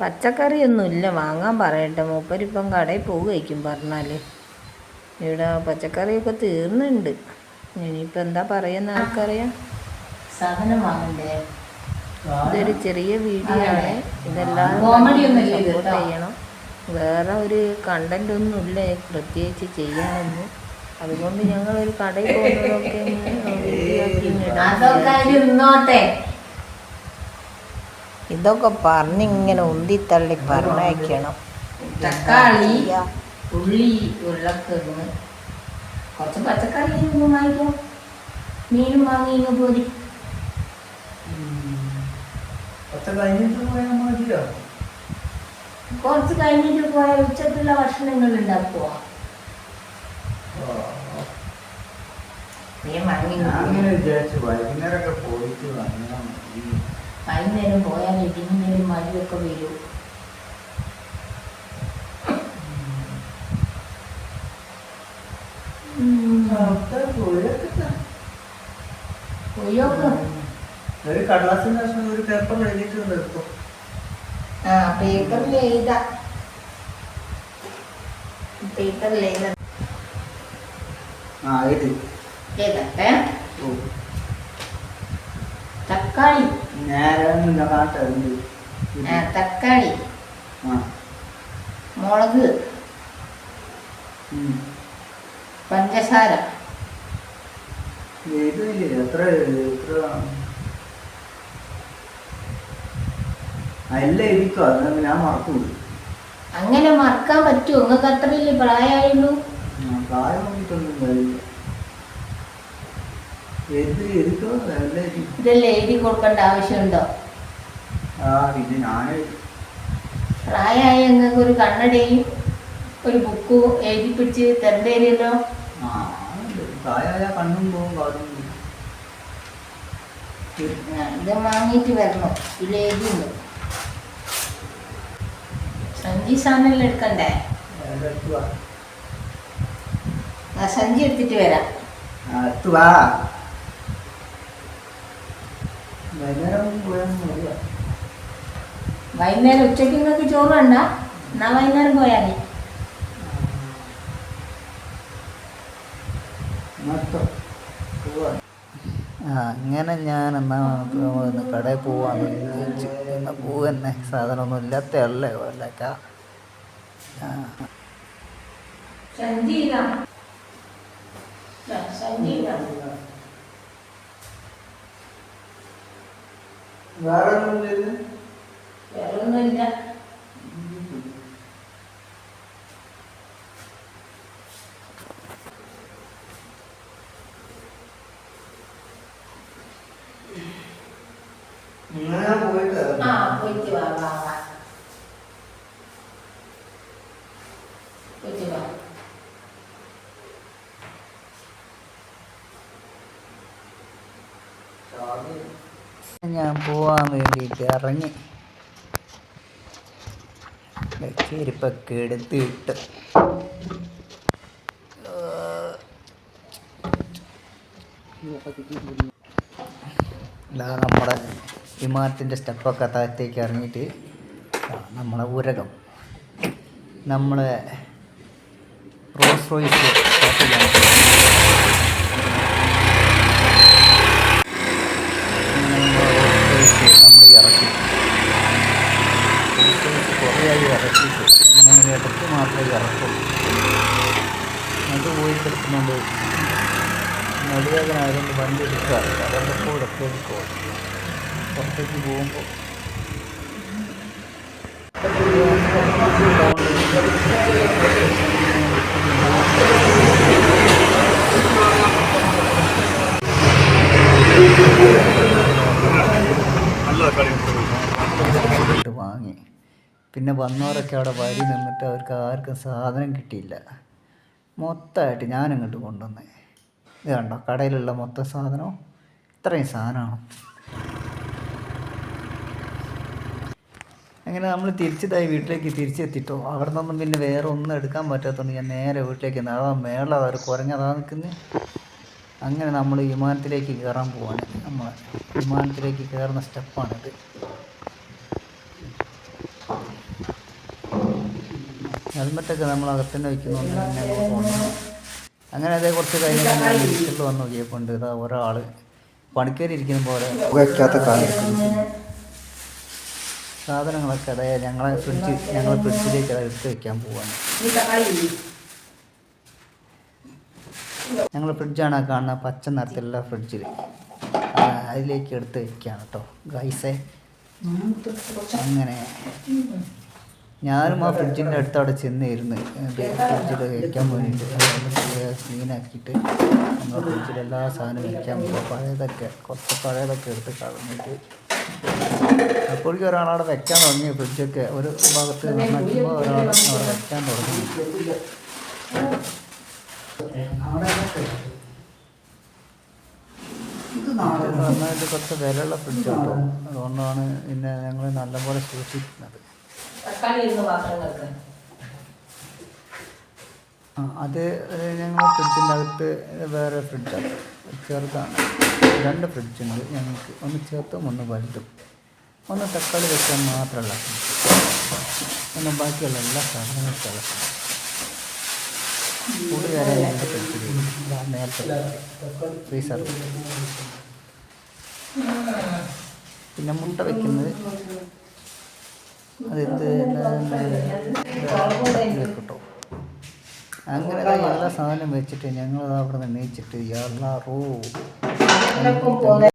പച്ചക്കറിയൊന്നുമില്ല. വാങ്ങാൻ പറയട്ടെ. മൂപ്പരിപ്പം കടയിൽ പോവുകയായിരിക്കും പറഞ്ഞാൽ ഇവിടെ പച്ചക്കറിയൊക്കെ തീർന്നുണ്ട്. ഇനിയിപ്പോൾ എന്താ പറയുന്ന ആൾക്കറിയാം? സാധനം വാങ്ങണ്ടേ? ഇതൊരു ചെറിയ വീഡിയോ ആണ്. ഇതെല്ലാം ഒന്നുമില്ല സപ്പോർട്ട് ചെയ്യണം. വേറെ ഒരു കണ്ടന്റ് ഒന്നും ഇല്ല. പ്രത്യേകിച്ച് ചെയ്യാനൊന്നും. അതുകൊണ്ട് ഞങ്ങളൊരു കടയിൽ പോകുന്നതൊക്കെ വീഡിയോ ആക്കി ഇങ്ങനെ ഇതൊക്കെ പറഞ്ഞിങ്ങനെ ഉന്തിത്തള്ളി പറഞ്ഞയക്കണം. തക്കാളി ഉള്ളി ഉരുളക്കിഴങ്ങ് കുറച്ച് പച്ചക്കറി വാങ്ങിക്കോ. മീനും വാങ്ങി ഇങ്ങ് പോരി. കുറച്ച് കഴിഞ്ഞിട്ട് പോയ ഉച്ചക്കുള്ള ഭക്ഷണങ്ങൾ ഉണ്ടാക്കുക അങ്ങനെ വിചാരിച്ചു. വൈകുന്നേരമൊക്കെ പോയിട്ട് വന്നാൽ മതി. വൈകുന്നേരം പോയാൽ ഇടിമിന്നലും മഴയൊക്കെ വരും. ഒരു കടലാസിന്റെ കഷ്ണം ഒരു പേപ്പറിൽ ആ പേപ്പറിൽ എഴുതാ. പേപ്പറിൽ എഴുതാ. ആ എഴുതി. എഴുതട്ടെ. ഓ തക്കാളി. തക്കാളി. മുളക്. പഞ്ചസാര. എത്ര എത്ര? അല്ല ഞാൻ അങ്ങനെ മറക്കാൻ പറ്റുമോ? നിങ്ങൾക്ക് അത്രയല്ലേ പ്രായമായുള്ളൂ പ്രായം നോക്കിയിട്ടൊന്നും കാര്യമില്ല എഴുതി എഴുതിക്കോ അല്ല എഴുതി ഇതെല്ലാം എഴുതി കൊടുക്കേണ്ട ആവശ്യമുണ്ടോ? പ്രായമായ നിങ്ങൾക്ക് ഒരു കണ്ണടയും ഒരു ബുക്കും എഴുതി പിടിച്ച് തരണ്ടേരിയല്ലോ ഇത് വാങ്ങിയിട്ട് വരണം. ഇതിൽ എഴുതിയുണ്ട് സഞ്ചി സാധനം എടുക്കണ്ടേ? സഞ്ചി എടുത്തിട്ട് വരാം. വൈകുന്നേരം ഉച്ചയ്ക്ക് നിങ്ങൾക്ക് ചോറ് വേണ്ട. എന്നാ വൈകുന്നേരം പോയാൽ മതി പോവാ. അങ്ങനെ ഞാൻ എന്നാ കടയിൽ പോവാന്ന് വിചാരിച്ചു എന്നാ തന്നെ സാധനമൊന്നും ഇല്ലാത്ത അല്ലേ സഞ്ചി സഞ്ജീവ ദാ, സഞ്ചി ഇതാ വേറെ വേറെ ഒന്നുമില്ല ഇങ്ങനെ പോയിട്ട് ആ പോയിട്ട് വാ വാ വാ. പോയിട്ട് വാ. ഞാൻ പോവാൻ വേണ്ടിയിട്ട് ഇറങ്ങി. ചെരുപ്പൊക്കെ എടുത്തിട്ട് ഇതാ നമ്മുടെ വിമാനത്തിന്റെ സ്റ്റെപ്പൊക്കെ താഴത്തേക്ക് ഇറങ്ങിയിട്ട് നമ്മളെ ഉരകം നമ്മളെ റോസ് റോയ്സ് നമ്മൾ ഇറക്കി കുറേയായി ഇറക്കിയിട്ട് അങ്ങനെ ഇടയ്ക്ക് മാത്രമേ ഇറക്കുള്ളൂ അത് പോയി കിടക്കുന്നുണ്ട്. നടുവേദന ആയതുകൊണ്ട് വണ്ടി എടുക്കാറില്ല അതുകൊണ്ട് ഇടയ്ക്ക് പുറത്തേക്ക് പോകുമ്പോൾ. ഇട്ട് വാങ്ങി പിന്നെ വന്നവരൊക്കെ അവിടെ വരി നിന്നിട്ട് അവർക്ക് ആർക്കും സാധനം കിട്ടിയില്ല. മൊത്തമായിട്ട് ഞാനിങ്ങോട്ട് കൊണ്ടുവന്നേ. ഇത് കണ്ടോ? കടയിലുള്ള മൊത്തം സാധനവും ഇത്രയും സാധനമാണ്. അങ്ങനെ നമ്മൾ തിരിച്ചതായി വീട്ടിലേക്ക് തിരിച്ചെത്തിട്ടോ. അവിടെ നിന്നൊന്നും പിന്നെ വേറെ ഒന്നും എടുക്കാൻ പറ്റാത്തതുകൊണ്ട് ഞാൻ നേരെ വീട്ടിലേക്ക് അതാ മേള അവർ കുറഞ്ഞതാ നിൽക്കുന്നത് അങ്ങനെ നമ്മൾ വിമാനത്തിലേക്ക് കയറാൻ പോവാണ്. നമ്മൾ വിമാനത്തിലേക്ക് കയറുന്ന സ്റ്റെപ്പാണിത്. ഹെൽമെറ്റൊക്കെ നമ്മൾ അകത്തന്നെ വയ്ക്കുന്നതുകൊണ്ട് അങ്ങനെ അതേ കുറച്ച് കഴിഞ്ഞ് ഞാൻ വീട്ടിൽ വന്ന് നോക്കിയപ്പോണ്ട് ഇതാ ഒരാൾ പണിക്കേരി ഇരിക്കുന്ന പോലെ വയ്ക്കാത്ത സാധനങ്ങളൊക്കെ അതായത് ഞങ്ങളെ ഫ്രിഡ്ജ് ഞങ്ങളെ ഫ്രിഡ്ജിലേക്ക് അത് എടുത്ത് വെക്കാൻ പോവാണ്. ഞങ്ങൾ ഫ്രിഡ്ജാണ് ആ കാണുന്ന പച്ച നിറത്തിലുള്ള ഫ്രിഡ്ജിൽ അതിലേക്ക് എടുത്ത് വെക്കുകയാണ് കേട്ടോ ഗൈസേ അങ്ങനെ. ഞാനും ആ ഫ്രിഡ്ജിന്റെ അടുത്ത് അവിടെ ചെന്ന് ഇരുന്ന് ഫ്രിഡ്ജിൽ കഴിക്കാൻ വേണ്ടിയിട്ട് ക്ലീനാക്കിയിട്ട് നമ്മൾ ഫ്രിഡ്ജിൽ എല്ലാ സാധനവും വയ്ക്കാൻ പോകും പഴയതൊക്കെ കുറച്ച് പഴയതൊക്കെ എടുത്ത് കളഞ്ഞിട്ട് അപ്പോഴേക്കും ഒരാളവിടെ വെക്കാൻ തുടങ്ങി. ഫ്രിഡ്ജൊക്കെ ഒരു ഭാഗത്ത് നന്നാക്കുമ്പോൾ ഒരാൾ അവിടെ വെക്കാൻ തുടങ്ങി. നന്നായിട്ട് കുറച്ച് വിലയുള്ള ഫ്രിഡ്ജ് കേട്ടോ. അതുകൊണ്ടാണ് പിന്നെ ഞങ്ങൾ നല്ലപോലെ സൂക്ഷിക്കുന്നത്. പാത്രങ്ങൾക്ക് അത് ഞങ്ങൾ ഫ്രിഡ്ജിന്റെ അകത്ത് വേറെ ഫ്രിഡ്ജാണ് ചെറുതാണ്. രണ്ട് ഫ്രിഡ്ജുണ്ട് ഞങ്ങൾക്ക്. ഒന്ന് ചേർത്തും ഒന്ന് വലുതും. ഒന്ന് തക്കാളി വെച്ചാൽ മാത്രമുള്ള ഫ്രിഡ്ജ്. ഒന്ന് ബാക്കിയുള്ള എല്ലാ സാധനങ്ങൾക്കുള്ള ഫ്രിഡ്ജ്. കൂടി വരെ രണ്ട് ഫ്രിഡ്ജിൽ നേരത്തെ ഫ്രീസർ പിന്നെ മുട്ട വെക്കുന്നത് അതെന്ത് കേട്ടോ അങ്ങനെ എല്ലാ സാധനം വെച്ചിട്ട് ഞങ്ങൾ അവിടെ നിന്ന് മേച്ചിട്ട് എല്ലാ റോ